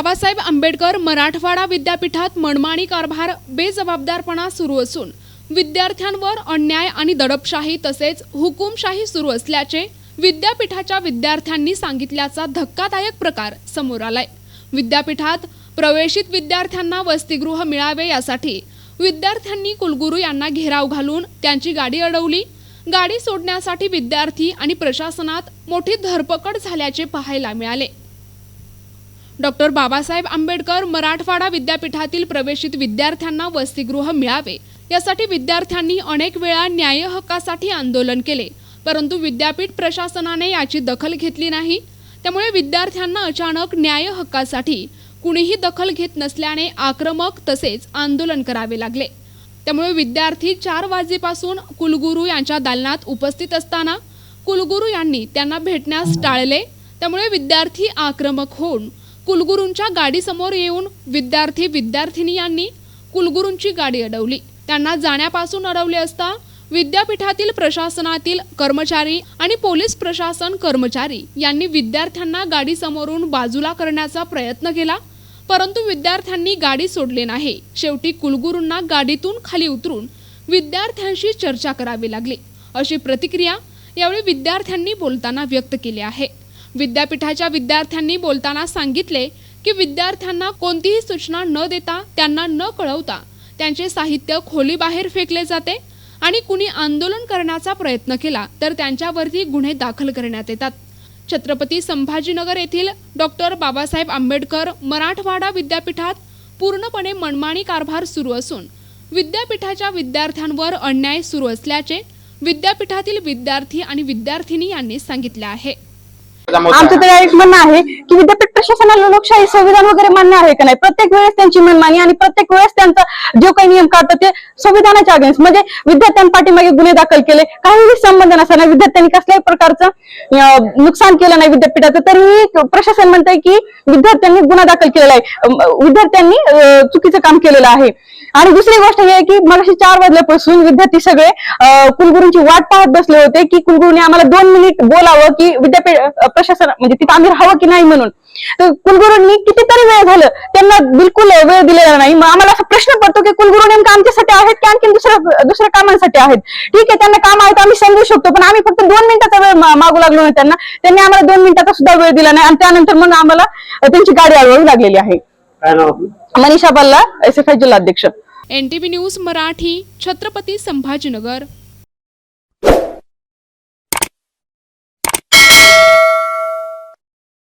बाबासाहेब आंबेडकर मराठवाडा विद्यापीठात मनमानी कारभार बेजबाबदारपणा सुरू असून विद्यार्थ्यांवर अन्याय आणि दडपशाही तसेच हुकुमशाही सुरू असल्याचे विद्यापीठाच्या विद्यार्थ्यांनी सांगितल्याचा धक्कादायक प्रकार समोर आलाय. विद्यापीठात प्रवेशित विद्यार्थ्यांना वसतिगृह मिळावे यासाठी विद्यार्थ्यांनी कुलगुरू यांना घेराव घालून त्यांची गाडी अडवली. गाडी सोडण्यासाठी विद्यार्थी आणि प्रशासनात मोठी धरपकड झाल्याचे पाहायला मिळाले. डॉक्टर बाबासाहेब आंबेडकर मराठवाडा विद्यापीठातील प्रवेशित विद्यार्थ्यांना वसतिगृह मिळावे. यासाठी विद्यार्थ्यांनी अनेक वेळा न्याय हक्कासाठी आंदोलन केले. परंतु विद्यापीठ प्रशासनाने याची दखल घेतली नाही. त्यामुळे विद्यार्थ्यांना अचानक न्याय हक्कासाठी कुणीही दखल घेत नसल्याने आक्रमक तसेच आंदोलन करावे लागले. त्यामुळे विद्यार्थी चार वाजेपासून कुलगुरू यांच्या दालनात उपस्थित असताना कुलगुरू यांनी त्यांना भेटण्यास टाळले. त्यामुळे विद्यार्थी आक्रमक होऊन कुलगुरूंच्या गाडीसमोर येऊन विद्यार्थी विद्यार्थिनी यांनी कुलगुरूंची गाडी अडवली. त्यांना जाण्यापासून अडवले असता विद्यापीठातील प्रशासनातील कर्मचारी आणि पोलीस प्रशासन कर्मचारी यांनी विद्यार्थ्यांना गाडीसमोरून बाजूला करण्याचा प्रयत्न केला परंतु विद्यार्थ्यांनी गाडी सोडली नाही. शेवटी कुलगुरूंना गाडीतून खाली उतरून विद्यार्थ्यांशी चर्चा करावी लागली. अशी प्रतिक्रिया यावेळी विद्यार्थ्यांनी बोलताना व्यक्त केली आहे. विद्यापीठाच्या विद्यार्थ्यांनी बोलताना सांगितले की विद्यार्थ्यांना कोणतीही सूचना न देता त्यांना न कळवता त्यांचे साहित्य खोलीबाहेर फेकले जाते आणि कुणी आंदोलन करण्याचा प्रयत्न केला तर त्यांच्यावरती गुन्हे दाखल करण्यात येतात. छत्रपती संभाजीनगर येथील डॉक्टर बाबासाहेब आंबेडकर मराठवाडा विद्यापीठात पूर्णपणे मनमानी कारभार सुरू असून विद्यापीठाच्या विद्यार्थ्यांवर अन्याय सुरू असल्याचे विद्यापीठातील विद्यार्थी आणि विद्यार्थिनी यांनी सांगितले आहे. आमचं तर एक म्हणणं आहे की विद्यापीठ प्रशासनाला लोकशाही संविधान वगैरे मान्य आहे का नाही? प्रत्येक वेळेस त्यांची मनमानी आणि प्रत्येक वेळेस त्यांचा जो काही नियम काढतात ते संविधानाच्या अगेन्स्ट म्हणजे विद्यार्थ्यांपाठीमागे गुन्हे दाखल केले काहीही संबंध नसताना विद्यार्थ्यांनी कसल्याही प्रकारचं नुकसान केलं नाही विद्यापीठाचं. तरीही प्रशासन म्हणतंय की विद्यार्थ्यांनी गुन्हा दाखल केलेला आहे. विद्यार्थ्यांनी चुकीचं काम केलेलं आहे. आणि दुसरी गोष्ट ही आहे की मगाशी चार वाजल्यापासून विद्यार्थी सगळे कुलगुरूंची वाट पाहत बसले होते की कुलगुरूने आम्हाला दोन मिनिट बोलावं की विद्यापीठ प्रशासन म्हणजे तिथं आम्ही राहावं की नाही म्हणून. कुलगुरूंनी कितीतरी वेळ झालं त्यांना बिलकुल वेळ दिलेला नाही. मग आम्हाला असा प्रश्न पडतो की कुलगुरू नेमकं आमच्यासाठी आहेत की आणखी दुसऱ्या दुसऱ्या कामांसाठी आहेत? ठीक आहे त्यांना काम आहेत आम्ही समजू शकतो पण आम्ही फक्त दोन मिनिटाचा वेळ मा- मागू लागलो नाही त्यांना. त्यांनी आम्हाला दोन मिनिटाचा सुद्धा वेळ दिला नाही. आणि त्यानंतर मग आम्हाला त्यांची गाडी अडवावी लागलेली आहे. काय नाव आपलं? Manisha Balla S. F. I. जिल्हाध्यक्ष. N T V news Marathi Chhatrapati Sambhajinagar.